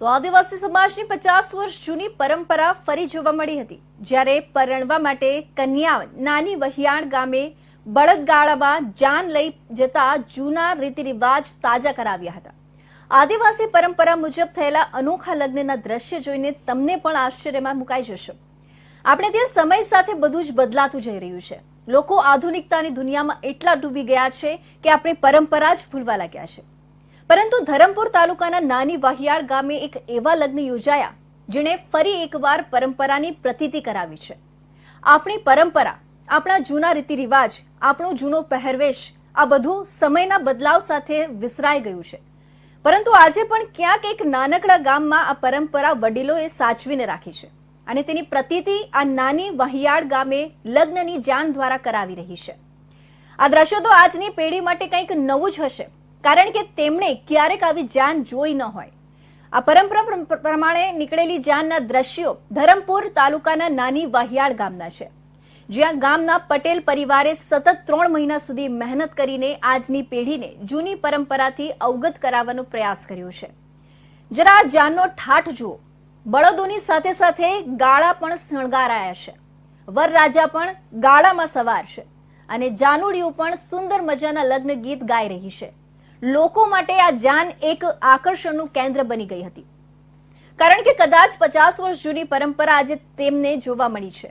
તો આદિવાસી સમાજની પચાસ વર્ષ જૂની પરંપરા ફરી જોવા મળી હતી, જ્યારે પરણવા માટે કન્યા નાની વહિયાણ ગામે બળદગાળામાં જાન લઈ જતા જૂના રીતિરિવાજ તાજા કરાવ્યા હતા. આદિવાસી પરંપરા મુજબ થયેલા અનોખા લગ્નના દ્રશ્ય જોઈને તમને પણ આશ્ચર્યમાં મુકાઈ જશો. આપણે ત્યાં સમય સાથે બધું જ બદલાતું જઈ રહ્યું છે. લોકો આધુનિકતાની દુનિયામાં એટલા ડૂબી ગયા છે કે આપણી પરંપરા જ ભૂલવા લાગ્યા છે. પરંતુ ધરમપુર તાલુકાના નાની વાહિયાળ ગામે એક એવા લગ્ન યોજાયા જેણે ફરી એકવાર પરંપરાની પ્રતીતિ કરાવી છે. આપણી પરંપરા, આપણા જૂના રીતિરિવાજ, આપણો જૂનો પહેરવેશ, આ બધું સમયના બદલાવ સાથે વિસરાઈ ગયું છે. પરંતુ આજે પણ ક્યાંક એક નાનકડા ગામમાં આ પરંપરા વડીલોએ સાચવીને રાખી છે અને તેની પ્રતીતિ આ નાની વહિયાળ ગામે લગ્નની જાન દ્વારા કરાવી રહી છે. આ દ્રશ્ય તો આજની પેઢી માટે કંઈક નવું જ હશે કારણ કે તેમણે ક્યારેક આવી જાન જોઈ ન હોય. આ પરંપરા પ્રમાણે નીકળેલી જાનના દ્રશ્યો ધરમપુર તાલુકાના નાની વાહિયાળ ગામના છે. જ્યાં ગામના પટેલ પરિવારે સતત ત્રણ મહિના સુધી મહેનત કરીને આજની પેઢીને જૂની પરંપરાથી અવગત કરાવવાનો પ્રયાસ કર્યો છે. જરા જાનનો ઠાઠ જુઓ. બળદોની સાથે સાથે ગાળા પણ શણગારાયા છે. વરરાજા પણ ગાળામાં સવાર છે અને જાનુડીઓ પણ સુંદર મજાના લગ્ન ગીત ગાઈ રહી છે. લોકો માટે આ જાન એક આકર્ષણનું કેન્દ્ર બની ગઈ હતી. કારણ કે કદાચ પચાસ વર્ષ જૂની પરંપરા આજે તેમને જોવા મળી છે.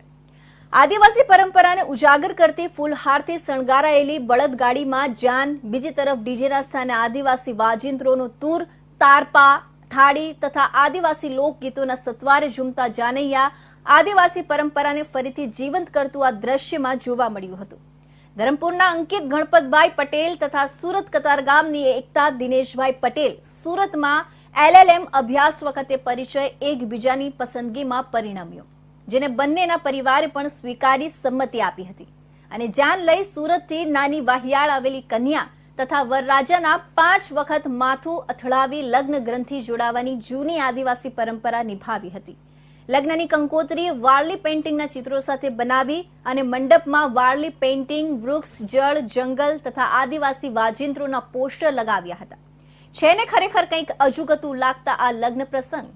આદિવાસી પરંપરાને ઉજાગર કરતી ફૂલહારથી શણગારાયેલી બળદગાડીમાં જાન બીજી તરફ ડીજેના સ્થાને આદિવાસી વાજિંત્રોનો તૂર, તારપા, થાળી તથા આદિવાસી લોકગીતોના સત્વારે ઝૂમતા જાનૈયા આદિવાસી પરંપરાને ફરીથી જીવંત કરતું આ દ્રશ્યમાં જોવા મળ્યું હતું. ધરમપુરના અંકિત ગણપતભાઈ પટેલ તથા સુરત કતારગામની એકતા દિનેશભાઈ પટેલ સુરતમાં એલએલએમ અભ્યાસ વખતે પરિચય એકબીજાની પસંદગીમાં પરિણમ્યો, જેને બંનેના પરિવારે પણ સ્વીકારી સંમતિ આપી હતી. અને જાન લઈ સુરતથી નાની વાહિયાળ આવેલી કન્યા તથા વરરાજાના પાંચ વખત માથું અથડાવી લગ્ન ગ્રંથિ જોડાવાની જૂની આદિવાસી પરંપરા નિભાવી હતી. લગ્નની કંકોત્રી વારલી પેઇન્ટિંગના ચિત્રો સાથે બનાવી અને મંડપમાં વાર્લી પેઇન્ટિંગ, વૃક્ષ, જળ, જંગલ તથા આદિવાસી વાજિંત્રોના પોસ્ટર લગાવ્યા હતા. છે ને ખરેખર કંઈક અજુગતું લાગતા આ લગ્ન પ્રસંગ?